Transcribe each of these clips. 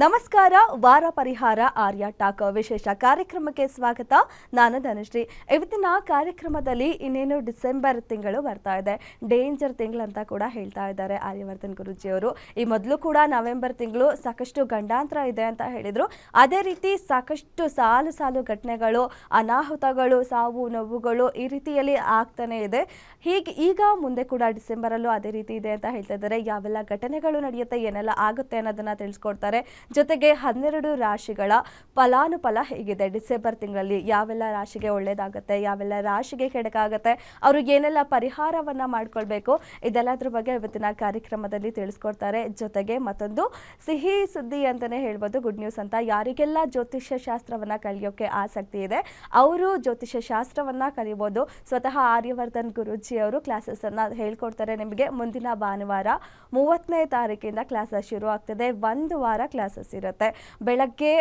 ನಮಸ್ಕಾರ, ವಾರ ಪರಿಹಾರ, ಆರ್ಯ ಟಾಕ್ ವಿಶೇಷ ಕಾರ್ಯಕ್ರಮಕ್ಕೆ ಸ್ವಾಗತ. ನಾನು ಧನುಶ್ರೀ. ಇವತ್ತಿನ ಕಾರ್ಯಕ್ರಮದಲ್ಲಿ ಇನ್ನೇನು ಡಿಸೆಂಬರ್ ತಿಂಗಳು ಬರ್ತಾ ಇದೆ. ಡೇಂಜರ್ ತಿಂಗಳು ಅಂತ ಕೂಡ ಹೇಳ್ತಾ ಇದ್ದಾರೆ ಆರ್ಯವರ್ಧನ್ ಗುರುಜಿಯವರು. ಈ ಮೊದಲು ಕೂಡ ನವೆಂಬರ್ ತಿಂಗಳು ಸಾಕಷ್ಟು ಗಂಡಾಂತರ ಇದೆ ಅಂತ ಹೇಳಿದರು. ಅದೇ ರೀತಿ ಸಾಕಷ್ಟು ಸಾಲು ಸಾಲು ಘಟನೆಗಳು, ಅನಾಹುತಗಳು, ಸಾವು ನೋವುಗಳು ಈ ರೀತಿಯಲ್ಲಿ ಆಗ್ತಾನೆ ಇದೆ. ಹೀಗೆ ಈಗ ಮುಂದೆ ಕೂಡ ಡಿಸೆಂಬರಲ್ಲೂ ಅದೇ ರೀತಿ ಇದೆ ಅಂತ ಹೇಳ್ತಾ ಇದ್ದಾರೆ. ಯಾವೆಲ್ಲ ಘಟನೆಗಳು ನಡೆಯುತ್ತೆ, ಏನೆಲ್ಲ ಆಗುತ್ತೆ ಅನ್ನೋದನ್ನು ತಿಳಿಸ್ಕೊಡ್ತಾರೆ. ಜೊತೆಗೆ ಹನ್ನೆರಡು ರಾಶಿಗಳ ಫಲಾನುಫಲ ಹೇಗಿದೆ? ಡಿಸೆಂಬರ್ ತಿಂಗಳಲ್ಲಿ ಯಾವೆಲ್ಲ ರಾಶಿಗೆ ಒಳ್ಳೇದಾಗುತ್ತೆ, ಯಾವೆಲ್ಲ ರಾಶಿಗೆ ಕೆಡಕಾಗುತ್ತೆ, ಅವರು ಏನೆಲ್ಲ ಪರಿಹಾರವನ್ನ ಮಾಡ್ಕೊಳ್ಬೇಕು, ಇದೆಲ್ಲದ್ರ ಬಗ್ಗೆ ಇವತ್ತಿನ ಕಾರ್ಯಕ್ರಮದಲ್ಲಿ ತಿಳಿಸ್ಕೊಡ್ತಾರೆ. ಜೊತೆಗೆ ಮತ್ತೊಂದು, ಸಿಹಿ ಸುದ್ದಿ ಅಂತಾನೆ ಹೇಳ್ಬೋದು, ಗುಡ್ ನ್ಯೂಸ್ ಅಂತ. ಯಾರಿಗೆಲ್ಲ ಜ್ಯೋತಿಷ್ಯ ಶಾಸ್ತ್ರವನ್ನ ಕಲಿಯೋಕೆ ಆಸಕ್ತಿ ಇದೆ, ಅವರು ಜ್ಯೋತಿಷ್ಯ ಶಾಸ್ತ್ರವನ್ನ ಕಲಿಬೋದು. ಸ್ವತಃ ಆರ್ಯವರ್ಧನ್ ಗುರುಜಿ ಅವರು ಕ್ಲಾಸಸ್ ಅನ್ನ ಹೇಳ್ಕೊಡ್ತಾರೆ ನಿಮಗೆ. ಮುಂದಿನ ಭಾನುವಾರ ಮೂವತ್ತನೇ ತಾರೀಕಿಂದ ಕ್ಲಾಸಸ್ ಶುರು ಆಗ್ತದೆ ಒಂದು ವಾರ ಕ್ಲಾಸಸ್ ಇರುತ್ತೆ. ಬೆಳಗ್ಗೆ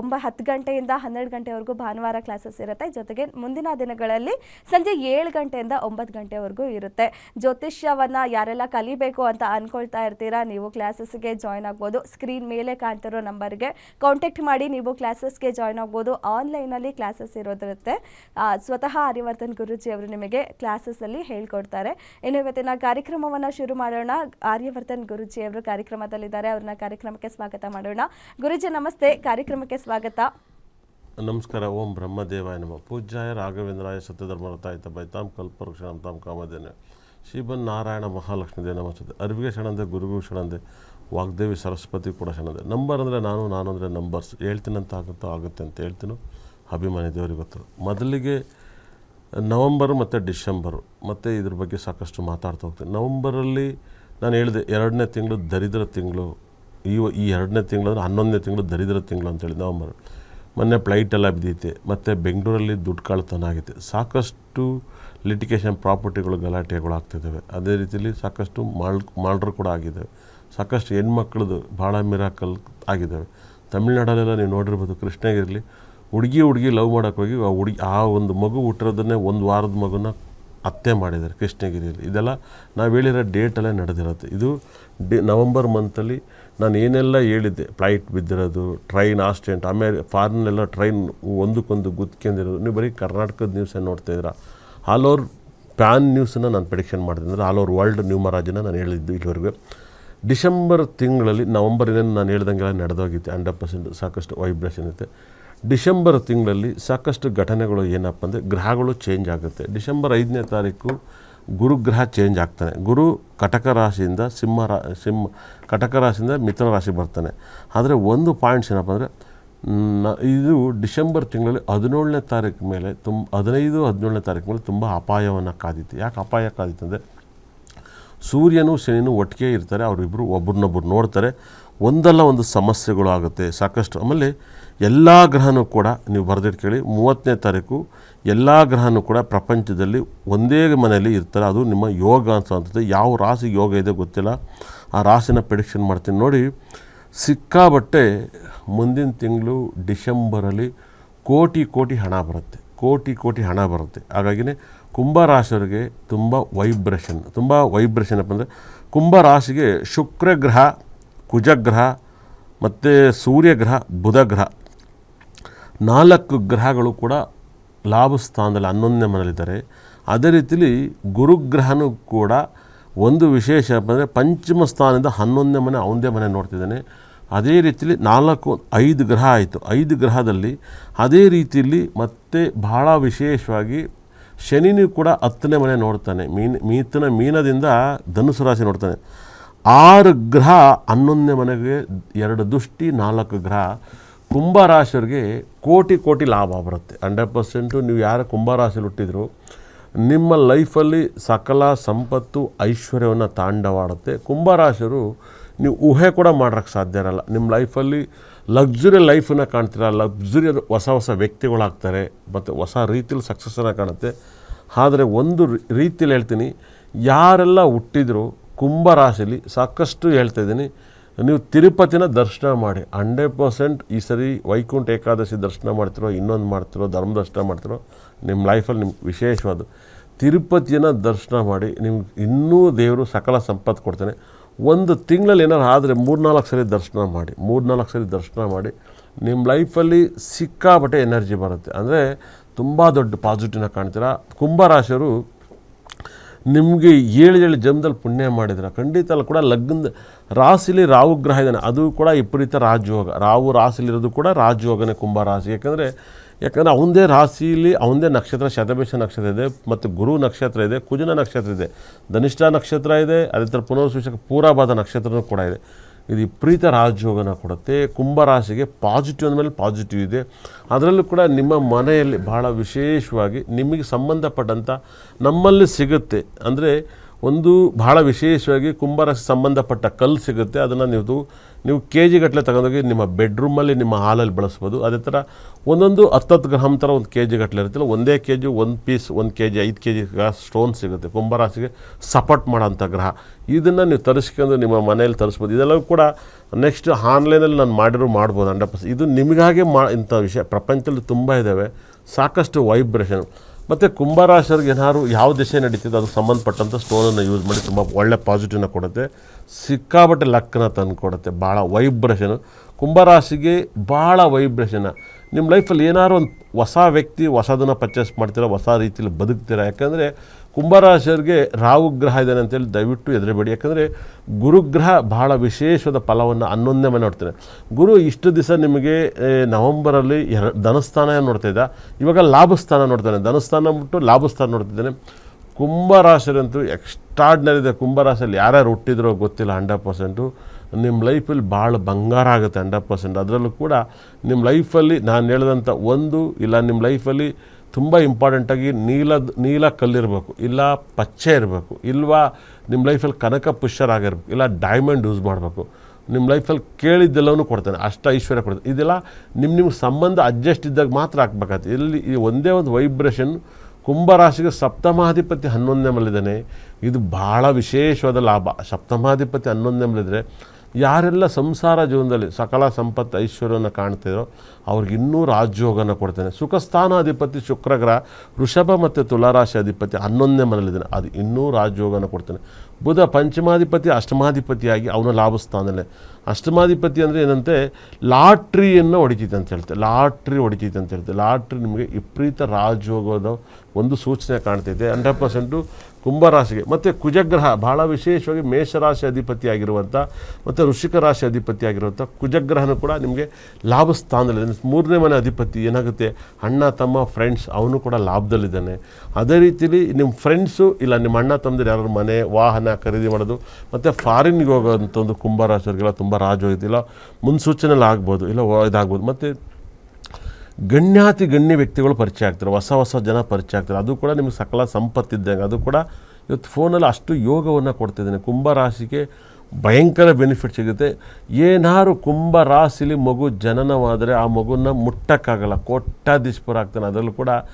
ಒಂಬ ಹತ್ತು ಗಂಟೆಯಿಂದ ಹನ್ನೆರಡು ಗಂಟೆವರೆಗೂ ಭಾನುವಾರ ಕ್ಲಾಸಸ್ ಇರುತ್ತೆ. ಜೊತೆಗೆ ಮುಂದಿನ ದಿನಗಳಲ್ಲಿ ಸಂಜೆ ಏಳು ಗಂಟೆಯಿಂದ ಒಂಬತ್ತು ಗಂಟೆವರೆಗೂ ಇರುತ್ತೆ. ಜ್ಯೋತಿಷ್ಯವನ್ನ ಯಾರೆಲ್ಲ ಕಲಿಬೇಕು ಅಂತ ಅಂದ್ಕೊಳ್ತಾ ಇರ್ತೀರಾ, ನೀವು ಕ್ಲಾಸಸ್ಗೆ ಜಾಯ್ನ್ ಆಗ್ಬೋದು. ಸ್ಕ್ರೀನ್ ಮೇಲೆ ಕಾಣ್ತಿರೋ ನಂಬರ್ಗೆ ಕಾಂಟ್ಯಾಕ್ಟ್ ಮಾಡಿ, ನೀವು ಕ್ಲಾಸಸ್ಗೆ ಜಾಯ್ನ್ ಆಗ್ಬೋದು. ಆನ್ಲೈನಲ್ಲಿ ಕ್ಲಾಸಸ್ ಇರೋದಿರುತ್ತೆ. ಸ್ವತಃ ಆರ್ಯವರ್ಧನ್ ಗುರುಜಿ ಅವರು ನಿಮಗೆ ಕ್ಲಾಸಸ್ಸಲ್ಲಿ ಹೇಳ್ಕೊಡ್ತಾರೆ. ಇನ್ನು ಇವತ್ತಿನ ಕಾರ್ಯಕ್ರಮವನ್ನು ಶುರು ಮಾಡೋಣ. ಆರ್ಯವರ್ಧನ್ ಗುರುಜಿ ಅವರು ಕಾರ್ಯಕ್ರಮದಲ್ಲಿದ್ದಾರೆ. ಅವ್ರನ್ನ ಕಾರ್ಯಕ್ರಮಕ್ಕೆ ಸ್ವಾಗತ ಮಾಡೋಣ. ಗುರುಜಿ, ನಮಸ್ತೆ. ಕಾರ್ಯಕ್ರಮಕ್ಕೆ ಸ್ವಾಗತ. ನಮಸ್ಕಾರ. ಓಂ ಬ್ರಹ್ಮದೇವಾಯ ನಮ. ಪೂಜ್ಯಾಯ ರಾಘವೇಂದ್ರಾಯ ಸತ್ಯಧರ್ಮರತಾಯ ಬೈತಾಂ ಕಲ್ಪವೃಕ್ಷಣಂ ತಾಂ ಕಾಮಧೇನ ಶ್ರೀಬನ್ ನಾರಾಯಣ ಮಹಾಲಕ್ಷ್ಮೀ ದೇ ನಮಸ್ತೆ ಅರಿವಿಗೆ ಕ್ಷಣಂದೆ ಗುರುಗೂ ಕ್ಷಣಂದೆ ವಾಗ್ದೇವಿ ಸರಸ್ವತಿ ಕೂಡ ಶರಣಂದೆ. ನಂಬರ್ ಅಂದರೆ ನಾನು ನಾನು ಅಂದರೆ ನಂಬರ್ಸ್. ಹೇಳ್ತೀನಂತ ಆಗುತ್ತೋ, ಆಗುತ್ತೆ ಅಂತ ಹೇಳ್ತೀನೋ? ಅಭಿಮಾನಿ ದೇವರಿಗೆ ಗೊತ್ತು. ಮೊದಲಿಗೆ ನವಂಬರ್ ಮತ್ತು ಡಿಸೆಂಬರು. ಮತ್ತು ಇದ್ರ ಬಗ್ಗೆ ಸಾಕಷ್ಟು ಮಾತಾಡ್ತಾ ಹೋಗ್ತೀನಿ. ನವಂಬರಲ್ಲಿ ನಾನು ಹೇಳಿದೆ, ಎರಡನೇ ತಿಂಗಳು ದರಿದ್ರ ತಿಂಗಳು. ಈ ಈ ಎರಡನೇ ತಿಂಗಳು ಹನ್ನೊಂದನೇ ತಿಂಗಳು ದರಿದ್ರ ತಿಂಗಳು ಅಂತೇಳಿ ನವಂಬರ್ ಮೊನ್ನೆ ಫ್ಲೈಟೆಲ್ಲ ಬಿದ್ದೈತೆ. ಮತ್ತು ಬೆಂಗಳೂರಲ್ಲಿ ದುಡ್ಡು ಕಳ್ತನ ಆಗೈತೆ. ಸಾಕಷ್ಟು ಲಿಟಿಗೇಷನ್ ಪ್ರಾಪರ್ಟಿಗಳು ಗಲಾಟೆಗಳು ಆಗ್ತಿದ್ದಾವೆ. ಅದೇ ರೀತಿಯಲ್ಲಿ ಸಾಕಷ್ಟು ಮಾಲ್ ಮಾಲ್ಡ್ರು ಕೂಡ ಆಗಿದ್ದಾವೆ. ಸಾಕಷ್ಟು ಹೆಣ್ಮಕ್ಳದ್ದು ಭಾಳ ಮಿರಾಕಲ್ ಆಗಿದ್ದಾವೆ. ತಮಿಳ್ನಾಡಲ್ಲೆಲ್ಲ ನೀವು ನೋಡಿರ್ಬೋದು ಕೃಷ್ಣಗಿರಿಲಿ ಹುಡುಗಿ ಹುಡುಗಿ ಲವ್ ಮಾಡೋಕೆ ಹೋಗಿ ಆ ಹುಡುಗಿ ಆ ಒಂದು ಮಗು ಹುಟ್ಟಿರೋದನ್ನೇ ಒಂದು ವಾರದ ಮಗುನ ಹತ್ಯೆ ಮಾಡಿದ್ದಾರೆ ಕೃಷ್ಣಗಿರಿಯಲ್ಲಿ. ಇದೆಲ್ಲ ನಾವು ಹೇಳಿರೋ ಡೇಟಲ್ಲೇ ನಡೆದಿರುತ್ತೆ. ಇದು ಡಿ, ನವಂಬರ್ ಮಂತಲ್ಲಿ ನಾನು ಏನೆಲ್ಲ ಹೇಳಿದ್ದೆ ಫ್ಲೈಟ್ ಬಿದ್ದಿರೋದು ಟ್ರೈನ್ ಆಸ್ಟೆಂಟ್ ಆಮೇಲೆ ಫಾರಿನೆಲ್ಲ ಟ್ರೈನ್ ಒಂದಕ್ಕೊಂದು ಗುದ್ಕೊಂಡಿರೋದು ನೀವು ಬರೀ ಕರ್ನಾಟಕದ ನ್ಯೂಸೇ ನೋಡ್ತಾ ಇದ್ದೀರಾ? ಆಲ್ ಓವರ್ ಪ್ಯಾನ್ ನ್ಯೂಸನ್ನು ನಾನು ಪ್ರಿಡಿಕ್ಷನ್ ಮಾಡಿದೆ ಅಂದರೆ ಆಲ್ ಓವರ್ ವರ್ಲ್ಡ್ ನ್ಯೂಮರಾಜಿನ ನಾನು ಹೇಳಿದ್ದು ಇಲ್ಲಿವರೆಗೂ. ಡಿಸೆಂಬರ್ ತಿಂಗಳಲ್ಲಿ ನವಂಬರ್ ಏನೇನು ನಾನು ಹೇಳ್ದಂಗೆಲ್ಲ ನಡೆದೋಗಿತ್ತು. ಹಂಡ್ರೆಡ್ ಪರ್ಸೆಂಟ್ ಸಾಕಷ್ಟು ವೈಬ್ರೇಷನ್ ಇರುತ್ತೆ. ಡಿಸೆಂಬರ್ ತಿಂಗಳಲ್ಲಿ ಸಾಕಷ್ಟು ಘಟನೆಗಳು ಏನಪ್ಪ ಅಂದರೆ ಗ್ರಹಗಳು ಚೇಂಜ್ ಆಗುತ್ತೆ. ಡಿಸೆಂಬರ್ ಐದನೇ ತಾರೀಕು ಗುರುಗ್ರಹ ಚೇಂಜ್ ಆಗ್ತಾನೆ. ಗುರು ಕಟಕ ರಾಶಿಯಿಂದ ಸಿಂಹ ರಾ, ಸಿಂಹ, ಕಟಕ ರಾಶಿಯಿಂದ ಮಿಥುನ ರಾಶಿ ಬರ್ತಾನೆ. ಆದರೆ ಒಂದು ಪಾಯಿಂಟ್ಸ್ ಏನಪ್ಪ ಅಂದರೆ, ನ, ಇದು ಡಿಸೆಂಬರ್ ತಿಂಗಳಲ್ಲಿ ಹದಿನೇಳನೇ ತಾರೀಕು ಮೇಲೆ ತುಂಬ ಹದಿನೈದು, ಹದಿನೇಳನೇ ತಾರೀಕು ಮೇಲೆ ತುಂಬ ಅಪಾಯವನ್ನು ಕಾದಿತ್ತು. ಯಾಕೆ ಅಪಾಯ ಕಾದಿತ್ತು ಅಂದರೆ, ಸೂರ್ಯನು ಶನಿನೂ ಒಟ್ಟಿಗೆ ಇರ್ತಾರೆ. ಅವರಿಬ್ಬರು ಒಬ್ರನ್ನೊಬ್ರು ನೋಡ್ತಾರೆ. ಒಂದಲ್ಲ ಒಂದು ಸಮಸ್ಯೆಗಳು ಆಗುತ್ತೆ. ಸಾಕಷ್ಟು ಆಮೇಲೆ ಎಲ್ಲ ಗ್ರಹನೂ ಕೂಡ ನೀವು ಬರೆದಿಟ್ಕೊಳ್ಳಿ ಮೂವತ್ತನೇ ತಾರೀಕು ಎಲ್ಲ ಗ್ರಹನೂ ಕೂಡ ಪ್ರಪಂಚದಲ್ಲಿ ಒಂದೇ ಮನೆಯಲ್ಲಿ ಇರ್ತಾರೆ. ಅದು ನಿಮ್ಮ ಯೋಗ ಅಂತ ಯಾವ ರಾಶಿಗೆ ಯೋಗ ಇದೆ ಗೊತ್ತಿಲ್ಲ. ಆ ರಾಶಿನ ಪ್ರಿಡಿಕ್ಷನ್ ಮಾಡ್ತೀನಿ. ನೋಡಿ ಸಿಕ್ಕಾಬಟ್ಟೆ ಮುಂದಿನ ತಿಂಗಳು ಡಿಸೆಂಬರಲ್ಲಿ ಕೋಟಿ ಕೋಟಿ ಹಣ ಬರುತ್ತೆ. ಕೋಟಿ ಕೋಟಿ ಹಣ ಬರುತ್ತೆ. ಹಾಗಾಗಿನೇ ಕುಂಭರಾಶಿಯವರಿಗೆ ತುಂಬ ವೈಬ್ರೇಷನ್ ತುಂಬ ವೈಬ್ರೇಷನ್ ಅಪ್ಪ ಅಂದರೆ ಕುಂಭರಾಶಿಗೆ ಶುಕ್ರ ಗ್ರಹ ಕುಜಗ್ರಹ, ಮತ್ತು ಸೂರ್ಯಗ್ರಹ, ಬುಧಗ್ರಹ. ನಾಲ್ಕು ಗ್ರಹಗಳು ಕೂಡ ಲಾಭ ಸ್ಥಾನದಲ್ಲಿ ಹನ್ನೊಂದನೇ ಮನೆಯಲ್ಲಿದ್ದಾರೆ. ಅದೇ ರೀತಿಲಿ ಗುರುಗ್ರಹನೂ ಕೂಡ ಒಂದು ವಿಶೇಷ ಅಂದರೆ ಪಂಚಮ ಸ್ಥಾನದಿಂದ ಹನ್ನೊಂದನೇ ಮನೆ ಅವನದೇ ಮನೆ ನೋಡ್ತಿದ್ದಾನೆ. ಅದೇ ರೀತಿಲಿ ನಾಲ್ಕು, ಐದು ಗ್ರಹ ಆಯಿತು. ಐದು ಗ್ರಹದಲ್ಲಿ ಅದೇ ರೀತಿಯಲ್ಲಿ ಮತ್ತೆ ಬಹಳ ವಿಶೇಷವಾಗಿ ಶನಿನೂ ಕೂಡ ಹತ್ತನೇ ಮನೆ ನೋಡ್ತಾನೆ. ಮೀನ್, ಮೀತನ ಮೀನದಿಂದ ಧನುಸು ರಾಶಿ ನೋಡ್ತಾನೆ. ಆರು ಗ್ರಹ ಹನ್ನೊಂದನೇ ಮನೆಗೆ ಎರಡು ದೃಷ್ಟಿ, ನಾಲ್ಕು ಗ್ರಹ. ಕುಂಭರಾಶಿಯವ್ರಿಗೆ ಕೋಟಿ ಕೋಟಿ ಲಾಭ ಬರುತ್ತೆ. ಹಂಡ್ರೆಡ್ ಪರ್ಸೆಂಟು ನೀವು ಯಾರು ಕುಂಭರಾಶಿಯಲ್ಲಿ ಹುಟ್ಟಿದ್ರು, ನಿಮ್ಮ ಲೈಫಲ್ಲಿ ಸಕಲ ಸಂಪತ್ತು, ಐಶ್ವರ್ಯವನ್ನು ತಾಂಡವಾಡುತ್ತೆ. ಕುಂಭರಾಶಿಯರು ನೀವು ಊಹೆ ಕೂಡ ಮಾಡೋಕ್ಕೆ ಸಾಧ್ಯ ಇರಲ್ಲ. ನಿಮ್ಮ ಲೈಫಲ್ಲಿ ಲಕ್ಸುರಿ ಲೈಫನ್ನು ಕಾಣ್ತೀರ, ಲಕ್ಸುರಿ ಹೊಸ ಹೊಸ ವ್ಯಕ್ತಿಗಳಾಗ್ತಾರೆ, ಮತ್ತು ಹೊಸ ರೀತಿಯಲ್ಲಿ ಸಕ್ಸಸ್ಸನ್ನು ಕಾಣುತ್ತೆ. ಆದರೆ ಒಂದು ರೀತಿಯಲ್ಲಿ ಹೇಳ್ತೀನಿ, ಯಾರೆಲ್ಲ ಹುಟ್ಟಿದ್ರು ಕುಂಭರಾಶಿಲಿ ಸಾಕಷ್ಟು ಹೇಳ್ತಾ ಇದ್ದೀನಿ. ನೀವು ತಿರುಪತಿನ ದರ್ಶನ ಮಾಡಿ, ಹಂಡ್ರೆಡ್ ಪರ್ಸೆಂಟ್ ಈ ಸರಿ ವೈಕುಂಠ ಏಕಾದಶಿ ದರ್ಶನ ಮಾಡ್ತಿರೋ, ಇನ್ನೊಂದು ಮಾಡ್ತಿರೋ, ಧರ್ಮ ದರ್ಶನ ಮಾಡ್ತಿರೋ, ನಿಮ್ಮ ಲೈಫಲ್ಲಿ ನಿಮ್ಗೆ ವಿಶೇಷವಾದ ತಿರುಪತಿಯನ್ನು ದರ್ಶನ ಮಾಡಿ, ನಿಮ್ಗೆ ಇನ್ನೂ ದೇವರು ಸಕಲ ಸಂಪತ್ತು ಕೊಡ್ತಾನೆ. ಒಂದು ತಿಂಗಳಲ್ಲಿ ಏನಾರು ಆದರೆ ಮೂರ್ನಾಲ್ಕು ಸರಿ ದರ್ಶನ ಮಾಡಿ, ಮೂರ್ನಾಲ್ಕು ಸರಿ ದರ್ಶನ ಮಾಡಿ, ನಿಮ್ಮ ಲೈಫಲ್ಲಿ ಸಿಕ್ಕಾಪಟ್ಟೆ ಎನರ್ಜಿ ಬರುತ್ತೆ. ಅಂದರೆ ತುಂಬ ದೊಡ್ಡ ಪಾಸಿಟಿವ್ನ ಕಾಣ್ತೀರಾ. ಕುಂಭರಾಶಿಯವರು ನಿಮಗೆ ಏಳು ಏಳು ಜನ್ಮದಲ್ಲಿ ಪುಣ್ಯ ಮಾಡಿದ್ರೆ ಖಂಡಿತ ಅಲ್ಲಿ ಕೂಡ ಲಗ್ನದ ರಾಶಿಲಿ ರಾಹು ಗ್ರಹ ಇದ್ದಾನೆ. ಅದು ಕೂಡ ವಿಪರೀತ ರಾಜಯೋಗ. ರಾಹು ರಾಸಿಲಿರೋದು ಕೂಡ ರಾಜಯೋಗನೇ ಕುಂಭ ರಾಶಿ. ಯಾಕಂದರೆ ಯಾಕಂದರೆ ಅವಂದೇ ರಾಶಿಯಲ್ಲಿ ಅವಂದೇ ನಕ್ಷತ್ರ, ಶತಭಿಷ ನಕ್ಷತ್ರ ಇದೆ, ಮತ್ತು ಗುರು ನಕ್ಷತ್ರ ಇದೆ, ಕುಜನ ನಕ್ಷತ್ರ ಇದೆ, ಧನಿಷ್ಠ ನಕ್ಷತ್ರ ಇದೆ, ಅದೇ ಥರ ಪುನರ್ಸೂಚಕ ಪೂರಾಬಾದ ನಕ್ಷತ್ರನೂ ಕೂಡ ಇದೆ. ಇದು ವಿಪರೀತ ರಾಜಯೋಗನ ಕೊಡುತ್ತೆ. ಕುಂಭರಾಶಿಗೆ ಪಾಸಿಟಿವ್ ಅಂದಮೇಲೆ ಪಾಸಿಟಿವ್ ಇದೆ. ಅದರಲ್ಲೂ ಕೂಡ ನಿಮ್ಮ ಮನೆಯಲ್ಲಿ ಬಹಳ ವಿಶೇಷವಾಗಿ ನಿಮಗೆ ಸಂಬಂಧಪಟ್ಟಂಥ ನಮ್ಮಲ್ಲಿ ಸಿಗುತ್ತೆ. ಅಂದರೆ ಒಂದು ಭಾಳ ವಿಶೇಷವಾಗಿ ಕುಂಬಾರ ಸಂಬಂಧಪಟ್ಟ ಕಲ್ಲು ಸಿಗುತ್ತೆ. ಅದನ್ನು ನೀವು ನೀವು ಕೆ ಜಿ ಗಟ್ಟಲೆ ತಗೊಂಡೋಗಿ ನಿಮ್ಮ ಬೆಡ್ರೂಮಲ್ಲಿ ನಿಮ್ಮ ಹಾಲಲ್ಲಿ ಬಳಸ್ಬೋದು. ಅದೇ ಥರ ಒಂದೊಂದು ಹತ್ತತ್ತು ಗ್ರಾಮ್ ಥರ ಒಂದು ಕೆ ಜಿ ಗಟ್ಟಲೆ ಇರುತ್ತಲ್ಲ, ಒಂದೇ ಕೆ ಜಿ ಒಂದು ಪೀಸ್, ಒಂದು ಕೆ ಜಿ ಐದು ಕೆ ಜಿ ಸ್ಟೋನ್ ಸಿಗುತ್ತೆ. ಕುಂಬಾರಾಸಿಗೆ ಸಪೋರ್ಟ್ ಮಾಡೋಂಥ ಗ್ರಹ. ಇದನ್ನು ನೀವು ತರಿಸ್ಕೊಂಡು ನಿಮ್ಮ ಮನೆಯಲ್ಲಿ ತರಿಸ್ಬೋದು. ಇದೆಲ್ಲವೂ ಕೂಡ ನೆಕ್ಸ್ಟ್ ಆನ್ಲೈನಲ್ಲಿ ನಾನು ಮಾಡಿರೋ ಮಾಡ್ಬೋದು ಹಂಡ್ರೆಡ್ ಇದು ನಿಮಗಾಗೆ ಮಾ, ಇಂಥ ವಿಷಯ. ಪ್ರಪಂಚದಲ್ಲಿ ತುಂಬ ಇದ್ದಾವೆ. ಸಾಕಷ್ಟು ವೈಬ್ರೇಷನ್. ಮತ್ತು ಕುಂಭರಾಶರಿಗೆ ಏನಾದ್ರು ಯಾವ ದಿಶೆ ನಡೀತಿದೆ, ಅದಕ್ಕೆ ಸಂಬಂಧಪಟ್ಟಂಥ ಸ್ಟೋನನ್ನು ಯೂಸ್ ಮಾಡಿ ತುಂಬ ಒಳ್ಳೆ ಪಾಸಿಟಿವ್ನ ಕೊಡುತ್ತೆ. ಸಿಕ್ಕಾಬಟ್ಟೆ ಲಕ್ಕನ ತಂದು ಕೊಡುತ್ತೆ. ಭಾಳ ವೈಬ್ರೇಷನ್ ಕುಂಭರಾಶಿಗೆ ಭಾಳ ವೈಬ್ರೇಷನ್ ನಿಮ್ಮ ಲೈಫಲ್ಲಿ ಏನಾದ್ರು ಒಂದು ಹೊಸ ವ್ಯಕ್ತಿ ಹೊಸದನ್ನು ಪರ್ಚೇಸ್ ಮಾಡ್ತೀರಾ, ಹೊಸ ರೀತಿಯಲ್ಲಿ ಬದುಕ್ತೀರಾ? ಯಾಕಂದರೆ ಕುಂಭರಾಶಿಯವ್ರಿಗೆ ರಾಹು ಗ್ರಹ ಇದ್ದಾನೆ ಅಂತೇಳಿ ದಯವಿಟ್ಟು ಎದುರಬೇಡಿ ಯಾಕಂದರೆ ಗುರುಗ್ರಹ ಬಹಳ ವಿಶೇಷವಾದ ಫಲವನ್ನು ಹನ್ನೊಂದನೇ ಮನೆ ನೋಡ್ತಾನೆ ಗುರು ಇಷ್ಟು ದಿವಸ ನಿಮಗೆ ನವಂಬರಲ್ಲಿ ಎರ, ಧನಸ್ಥಾನ ನೋಡ್ತಾ ಇದ್ದ. ಇವಾಗ ಲಾಭಸ್ಥಾನ ನೋಡ್ತಾನೆ. ಧನಸ್ಥಾನ ಬಿಟ್ಟು ಲಾಭಸ್ಥಾನ ನೋಡ್ತಿದ್ದಾನೆ ಕುಂಭರಾಶಿಯಂತೂ ಎಕ್ಸ್ಟ್ರಾಡ್ನರಿ ಇದೆ. ಕುಂಭರಾಶಿಯಲ್ಲಿ ಯಾರ್ಯಾರು ಹುಟ್ಟಿದ್ರೋ ಗೊತ್ತಿಲ್ಲ ಹಂಡ್ರೆಡ್ ಪರ್ಸೆಂಟು. ನಿಮ್ಮ ಲೈಫಲ್ಲಿ ಭಾಳ ಬಂಗಾರ ಆಗುತ್ತೆ ಹಂಡ್ರೆಡ್ ಪರ್ಸೆಂಟ್. ಅದರಲ್ಲೂ ಕೂಡ ನಿಮ್ಮ ಲೈಫಲ್ಲಿ ನಾನು ಹೇಳಿದಂಥ ಒಂದು, ಇಲ್ಲ ನಿಮ್ಮ ಲೈಫಲ್ಲಿ ತುಂಬ ಇಂಪಾರ್ಟೆಂಟಾಗಿ ನೀಲದ ನೀಲ ಕಲ್ಲಿರಬೇಕು, ಇಲ್ಲ ಪಚ್ಚೆ ಇರಬೇಕು, ಇಲ್ವಾ ನಿಮ್ಮ ಲೈಫಲ್ಲಿ ಕನಕ ಪುಷ್ಯರ್ ಆಗಿರ್ಬೇಕು, ಇಲ್ಲ ಡೈಮಂಡ್ ಯೂಸ್ ಮಾಡಬೇಕು. ನಿಮ್ಮ ಲೈಫಲ್ಲಿ ಕೇಳಿದ್ದೆಲ್ಲವೂ ಕೊಡ್ತಾನೆ, ಅಷ್ಟ ಐಶ್ವರ್ಯ ಕೊಡ್ತಾನೆ. ಇದೆಲ್ಲ ನಿಮ್ಮ ನಿಮ್ಮ ಸಂಬಂಧ ಅಡ್ಜಸ್ಟ್ ಇದ್ದಾಗ ಮಾತ್ರ ಹಾಕ್ಬೇಕಾಗ್ತದೆ ಇಲ್ಲಿ, ಈ ಒಂದೇ ಒಂದು ವೈಬ್ರೇಷನ್ ಕುಂಭರಾಶಿಗೆ ಸಪ್ತಮಾಧಿಪತಿ ಹನ್ನೊಂದನೇ ಮಲ್ಲಿದ್ದಾನೆ ಇದು ಭಾಳ ವಿಶೇಷವಾದ ಲಾಭ. ಸಪ್ತಮಾಧಿಪತಿ ಹನ್ನೊಂದನೇ ಮಲ್ಲಿದ್ರೆ ಯಾರೆಲ್ಲ ಸಂಸಾರ ಜೀವನದಲ್ಲಿ ಸಕಲ ಸಂಪತ್ತು ಐಶ್ವರ್ಯವನ್ನು ಕಾಣ್ತಿರೋ ಅವ್ರಿಗೆ ಇನ್ನೂ ರಾಜಯೋಗನ ಕೊಡ್ತಾನೆ. ಸುಖಸ್ಥಾನಾಧಿಪತಿ ಶುಕ್ರಗ್ರಹ, ವೃಷಭ ಮತ್ತು ತುಲಾರಾಶಿ ಅಧಿಪತಿ ಹನ್ನೊಂದನೇ ಮನೇಲಿದ್ದಾನೆ ಅದು ಇನ್ನೂ ರಾಜಯೋಗನ ಕೊಡ್ತಾನೆ. ಬುಧ ಪಂಚಮಾಧಿಪತಿ, ಅಷ್ಟಮಾಧಿಪತಿಯಾಗಿ ಅವನ ಲಾಭಸ್ಥಾನದಲ್ಲೇ. ಅಷ್ಟಮಾಧಿಪತಿ ಅಂದರೆ ಏನಂತೆ? ಲಾಟ್ರಿಯನ್ನು ಹೊಡಿತೈತೆ ಅಂತ ಹೇಳ್ತೆ. ಲಾಟ್ರಿ ಹೊಡಿತೈತೆ ಅಂತ ಹೇಳ್ತೆ. ಲಾಟ್ರಿ ನಿಮಗೆ ವಿಪರೀತ ರಾಜಯೋಗದ ಒಂದು ಸೂಚನೆ ಕಾಣ್ತೈತೆ. Hundred percent ಕುಂಭರಾಶಿಗೆ. ಮತ್ತು ಕುಜಗ್ರಹ ಭಾಳ ವಿಶೇಷವಾಗಿ ಮೇಷರಾಶಿ ಅಧಿಪತಿಯಾಗಿರುವಂಥ ಮತ್ತು ವೃಷಿಕ ರಾಶಿ ಅಧಿಪತಿಯಾಗಿರುವಂಥ ಕುಜಗ್ರಹನೂ ಕೂಡ ನಿಮಗೆ ಲಾಭ ಸ್ಥಾನದಲ್ಲಿದೆ ಮೂರನೇ ಮನೆ ಅಧಿಪತಿ ಏನಾಗುತ್ತೆ? ಅಣ್ಣ, ತಮ್ಮ ಫ್ರೆಂಡ್ಸ್ ಅವನು ಕೂಡ ಲಾಭದಲ್ಲಿದ್ದಾನೆ. ಅದೇ ರೀತಿಲಿ ನಿಮ್ಮ ಫ್ರೆಂಡ್ಸು ಇಲ್ಲ ನಿಮ್ಮ ಅಣ್ಣ, ತಮ್ಮದಿರು ಯಾರು ಮನೆ, ವಾಹನ ಖರೀದಿ ಮಾಡೋದು, ಮತ್ತು ಫಾರಿನ್ಗೆ ಹೋಗೋಂಥ ಒಂದು ಕುಂಭರಾಶಿಯವರಿಗೆಲ್ಲ ತುಂಬ ರಾಜು ಇಲ್ಲ ಮುನ್ಸೂಚನೆಲ್ಲ ಆಗ್ಬೋದು, ಇಲ್ಲ ಇದಾಗ್ಬೋದು. ಮತ್ತು ಗಣ್ಯಾತಿ, ಗಣ್ಯ ವ್ಯಕ್ತಿಗಳು ಪರಿಚಯ ಆಗ್ತಾರೆ, ಹೊಸ ಹೊಸ ಜನ ಪರಿಚಯ ಆಗ್ತಾರೆ. ಅದು ಕೂಡ ನಿಮಗೆ ಸಕಲ ಸಂಪತ್ತಿದ್ದಂಗೆ. ಅದು ಕೂಡ ಇವತ್ತು ಫೋನಲ್ಲಿ ಅಷ್ಟು ಯೋಗವನ್ನು ಕೊಡ್ತಿದ್ದೇನೆ ಕುಂಭರಾಶಿಗೆ ಭಯಂಕರ ಬೆನಿಫಿಟ್ ಸಿಗುತ್ತೆ. ಏನಾದ್ರು ಕುಂಭ ರಾಸಿಲಿ ಮಗು ಜನನವಾದರೆ ಆ ಮಗುನ ಮುಟ್ಟಕ್ಕಾಗಲ್ಲ. ಕೋಟ್ಯಾಧೀಶ್ವರ ಆಗ್ತಾನೆ. ಅದರಲ್ಲೂ ಕೂಡ